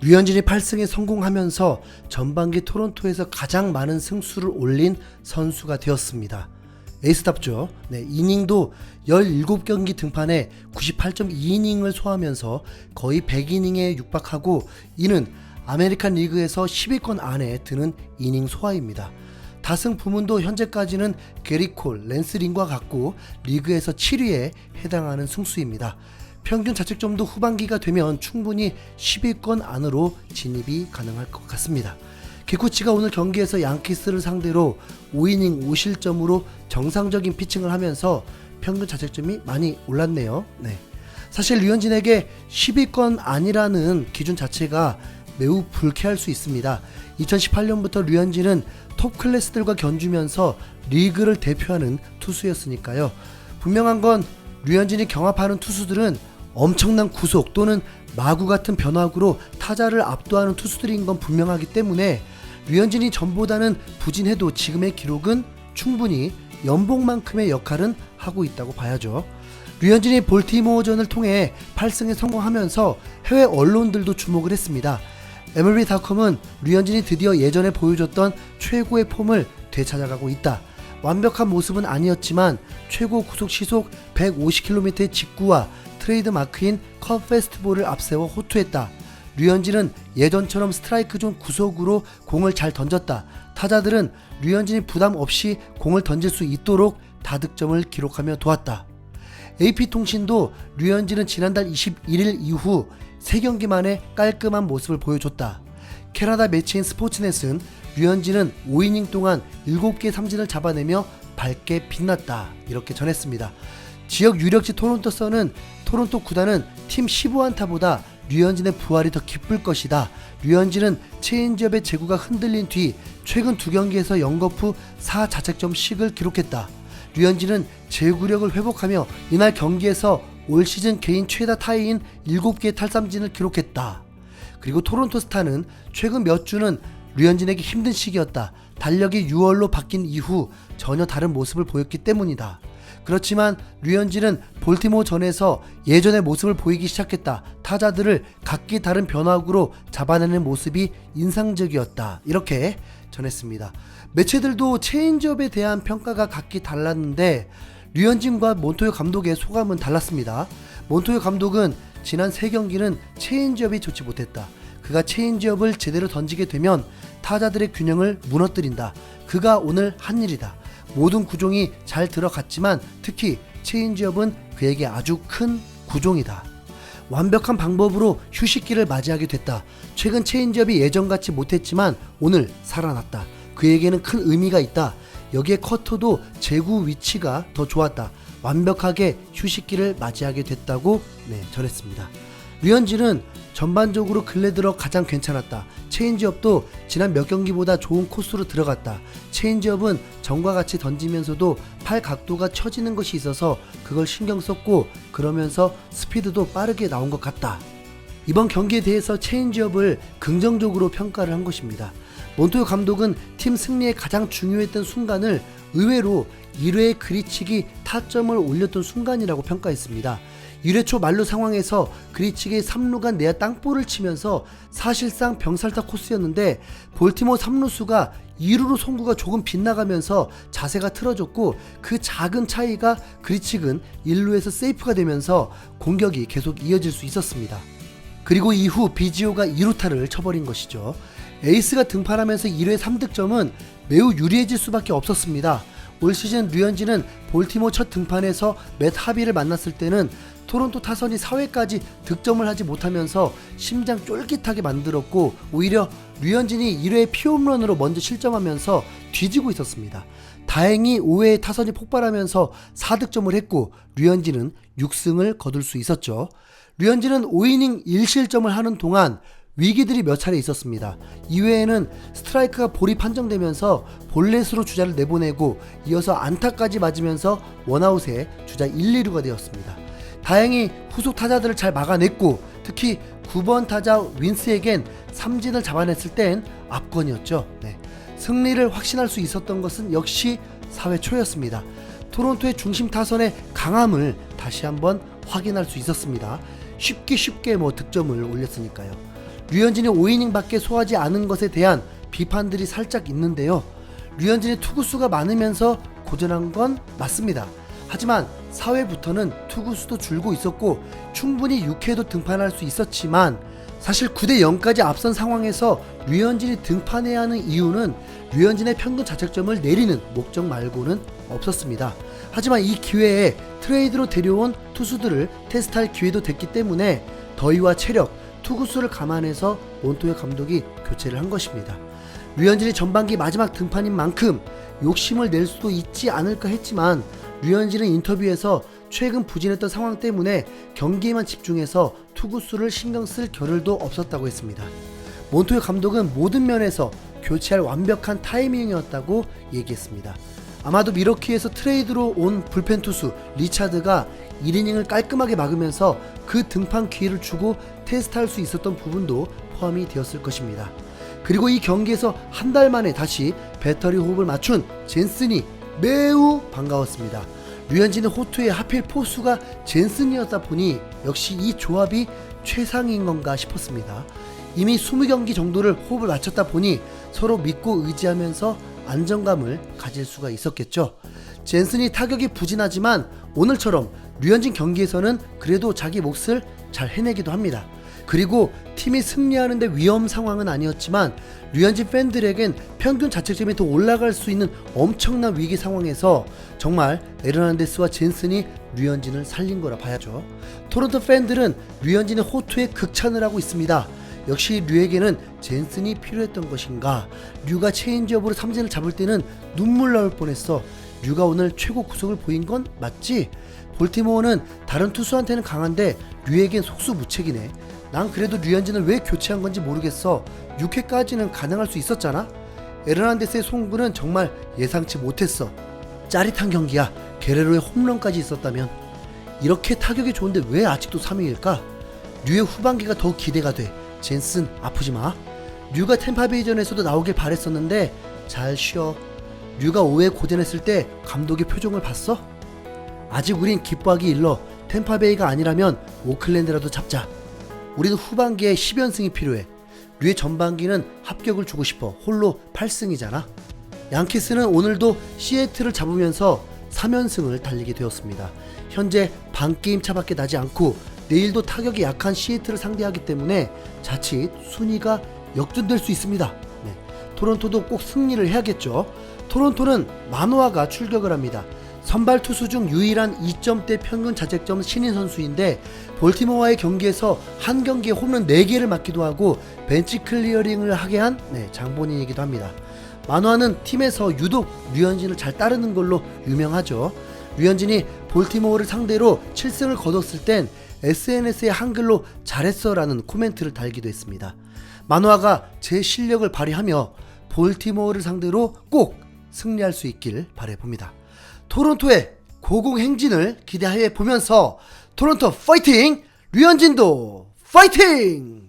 류현진이 8승에 성공하면서 전반기 토론토에서 가장 많은 승수를 올린 선수가 되었습니다. 에이스답죠. 네, 이닝도 17경기 등판에 98.2이닝을 소화하면서 거의 100이닝에 육박하고 이는 아메리칸 리그에서 10위권 안에 드는 이닝 소화입니다. 다승 부문도 현재까지는 게리콜, 랜스링과 같고 리그에서 7위에 해당하는 승수입니다. 평균 자책점도 후반기가 되면 충분히 10위권 안으로 진입이 가능할 것 같습니다. 기쿠치가 오늘 경기에서 양키스를 상대로 5이닝 5실점으로 정상적인 피칭을 하면서 평균 자책점이 많이 올랐네요. 네. 사실 류현진에게 10위권 아니라는 기준 자체가 매우 불쾌할 수 있습니다. 2018년부터 류현진은 톱 클래스들과 견주면서 리그를 대표하는 투수였으니까요. 분명한 건 류현진이 경합하는 투수들은 엄청난 구속 또는 마구 같은 변화구로 타자를 압도하는 투수들인 건 분명하기 때문에 류현진이 전보다는 부진해도 지금의 기록은 충분히 연봉만큼의 역할은 하고 있다고 봐야죠. 류현진이 볼티모어전을 통해 8승에 성공하면서 해외 언론들도 주목을 했습니다. MLB.com은 류현진이 드디어 예전에 보여줬던 최고의 폼을 되찾아가고 있다. 완벽한 모습은 아니었지만 최고 구속 시속 150km의 직구와 트레이드 마크인 컵 페스트볼을 앞세워 호투했다. 류현진은 예전처럼 스트라이크 존 구속으로 공을 잘 던졌다. 타자들은 류현진이 부담 없이 공을 던질 수 있도록 다득점을 기록하며 도왔다. AP통신도 류현진은 지난달 21일 이후 3경기 만에 깔끔한 모습을 보여줬다. 캐나다 매체인 스포츠넷은 류현진은 5이닝 동안 7개 삼진을 잡아내며 밝게 빛났다. 이렇게 전했습니다. 지역 유력지 토론토 선은 토론토 구단은 팀 15안타보다 류현진의 부활이 더 기쁠 것이다. 류현진은 체인지업의 제구가 흔들린 뒤 최근 두 경기에서 0거프 4자책점씩을 기록했다. 류현진은 제구력을 회복하며 이날 경기에서 올 시즌 개인 최다 타이인 7개의 탈삼진을 기록했다. 그리고 토론토 스타는 최근 몇 주는 류현진에게 힘든 시기였다. 달력이 6월로 바뀐 이후 전혀 다른 모습을 보였기 때문이다. 그렇지만 류현진은 볼티모 전에서 예전의 모습을 보이기 시작했다. 타자들을 각기 다른 변화구로 잡아내는 모습이 인상적이었다. 이렇게 전했습니다. 매체들도 체인지업에 대한 평가가 각기 달랐는데 류현진과 몬토요 감독의 소감은 달랐습니다. 몬토요 감독은 지난 세 경기는 체인지업이 좋지 못했다. 그가 체인지업을 제대로 던지게 되면 타자들의 균형을 무너뜨린다. 그가 오늘 한 일이다. 모든 구종이 잘 들어갔지만 특히 체인지업은 그에게 아주 큰 구종이다. 완벽한 방법으로 휴식기를 맞이하게 됐다. 최근 체인지업이 예전같이 못했지만 오늘 살아났다. 그에게는 큰 의미가 있다. 여기에 커터도 제구 위치가 더 좋았다. 완벽하게 휴식기를 맞이하게 됐다고 네, 전했습니다. 류현진은 전반적으로 근래 들어 가장 괜찮았다. 체인지업도 지난 몇 경기보다 좋은 코스로 들어갔다. 체인지업은 전과 같이 던지면서도 팔 각도가 처지는 것이 있어서 그걸 신경 썼고 그러면서 스피드도 빠르게 나온 것 같다. 이번 경기에 대해서 체인지업을 긍정적으로 평가를 한 것입니다. 몬토요 감독은 팀 승리에 가장 중요했던 순간을 의외로 1회 그리치기 타점을 올렸던 순간이라고 평가했습니다. 1회 초 만루 상황에서 그리치기 3루간 내야 땅볼을 치면서 사실상 병살타 코스였는데 볼티모 3루수가 2루로 송구가 조금 빗나가면서 자세가 틀어졌고 그 작은 차이가 그리치근 1루에서 세이프가 되면서 공격이 계속 이어질 수 있었습니다. 그리고 이후 비지오가 2루타를 쳐버린 것이죠. 에이스가 등판하면서 1회 3득점은 매우 유리해질 수밖에 없었습니다. 올 시즌 류현진은 볼티모 첫 등판에서 맷 하비를 만났을 때는 토론토 타선이 4회까지 득점을 하지 못하면서 심장 쫄깃하게 만들었고 오히려 류현진이 1회 피홈런으로 먼저 실점하면서 뒤지고 있었습니다. 다행히 5회에 타선이 폭발하면서 4득점을 했고 류현진은 6승을 거둘 수 있었죠. 류현진은 5이닝 1실점을 하는 동안 위기들이 몇 차례 있었습니다. 이외에는 스트라이크가 볼이 판정되면서 볼넷으로 주자를 내보내고 이어서 안타까지 맞으면서 원아웃에 주자 1, 2루가 되었습니다. 다행히 후속 타자들을 잘 막아냈고 특히 9번 타자 윈스에겐 삼진을 잡아냈을 땐 압권이었죠. 네. 승리를 확신할 수 있었던 것은 역시 4회 초였습니다. 토론토의 중심 타선의 강함을 다시 한번 확인할 수 있었습니다. 쉽게 쉽게 뭐 득점을 올렸으니까요. 류현진이 5이닝밖에 소화하지 않은 것에 대한 비판들이 살짝 있는데요. 류현진의 투구수가 많으면서 고전한 건 맞습니다. 하지만 4회부터는 투구수도 줄고 있었고 충분히 6회도 등판할 수 있었지만 사실 9대 0까지 앞선 상황에서 류현진이 등판해야 하는 이유는 류현진의 평균 자책점을 내리는 목적 말고는 없었습니다. 하지만 이 기회에 트레이드로 데려온 투수들을 테스트할 기회도 됐기 때문에 더위와 체력, 투구수를 감안해서 몬토의 감독이 교체를 한 것입니다. 류현진이 전반기 마지막 등판인 만큼 욕심을 낼 수도 있지 않을까 했지만 류현진은 인터뷰에서 최근 부진했던 상황 때문에 경기에만 집중해서 투구수를 신경 쓸 겨를도 없었다고 했습니다. 몬토의 감독은 모든 면에서 교체할 완벽한 타이밍이었다고 얘기했습니다. 아마도 미러키에서 트레이드로 온 불펜 투수 리차드가 1이닝을 깔끔하게 막으면서 그 등판 기회를 주고 테스트할 수 있었던 부분도 포함이 되었을 것입니다. 그리고 이 경기에서 한 달 만에 다시 배터리 호흡을 맞춘 젠슨이 매우 반가웠습니다. 류현진의 호투에 하필 포수가 젠슨이었다 보니 역시 이 조합이 최상인 건가 싶었습니다. 이미 20경기 정도를 호흡을 맞췄다 보니 서로 믿고 의지하면서 안정감을 가질 수가 있었겠죠. 젠슨이 타격이 부진하지만 오늘처럼 류현진 경기에서는 그래도 자기 몫을 잘 해내기도 합니다. 그리고 팀이 승리하는데 위험 상황은 아니었지만 류현진 팬들에겐 평균 자책점이 더 올라갈 수 있는 엄청난 위기 상황에서 정말 에르난데스와 젠슨이 류현진을 살린 거라 봐야죠. 토론토 팬들은 류현진의 호투에 극찬을 하고 있습니다. 역시 류에게는 젠슨이 필요했던 것인가? 류가 체인지업으로 삼진을 잡을 때는 눈물 나올 뻔했어. 류가 오늘 최고 구속을 보인 건 맞지? 볼티모어는 다른 투수한테는 강한데 류에겐 속수무책이네. 난 그래도 류현진을 왜 교체한 건지 모르겠어. 6회까지는 가능할 수 있었잖아. 에르난데스의 송구는 정말 예상치 못했어. 짜릿한 경기야. 게레로의 홈런까지 있었다면 이렇게 타격이 좋은데 왜 아직도 3위일까? 류의 후반기가 더 기대가 돼. 젠슨 아프지 마. 류가 템파베이전에서도 나오길 바랬었는데 잘 쉬어. 류가 5회 고전했을 때 감독의 표정을 봤어? 아직 우린 기뻐하기 일러 템파베이가 아니라면 오클랜드라도 잡자. 우리는 후반기에 10연승이 필요해. 류의 전반기는 합격을 주고 싶어. 홀로 8승이잖아. 양키스는 오늘도 시애틀을 잡으면서 3연승을 달리게 되었습니다. 현재 반게임 차밖에 나지 않고 내일도 타격이 약한 시애틀을 상대하기 때문에 자칫 순위가 역전될 수 있습니다. 네. 토론토도 꼭 승리를 해야겠죠. 토론토는 마노아가 출격을 합니다. 선발 투수 중 유일한 2점대 평균 자책점 신인 선수인데 볼티모어와의 경기에서 한 경기에 홈런 4개를 맞기도 하고 벤치 클리어링을 하게 한 네, 장본인이기도 합니다. 마노아는 팀에서 유독 류현진을 잘 따르는 걸로 유명하죠. 류현진이 볼티모어를 상대로 7승을 거뒀을 땐 SNS에 한글로 잘했어라는 코멘트를 달기도 했습니다. 마노아가 제 실력을 발휘하며 볼티모어를 상대로 꼭 승리할 수 있길 바래봅니다. 토론토의 고공행진을 기대해 보면서 토론토 파이팅! 류현진도 파이팅!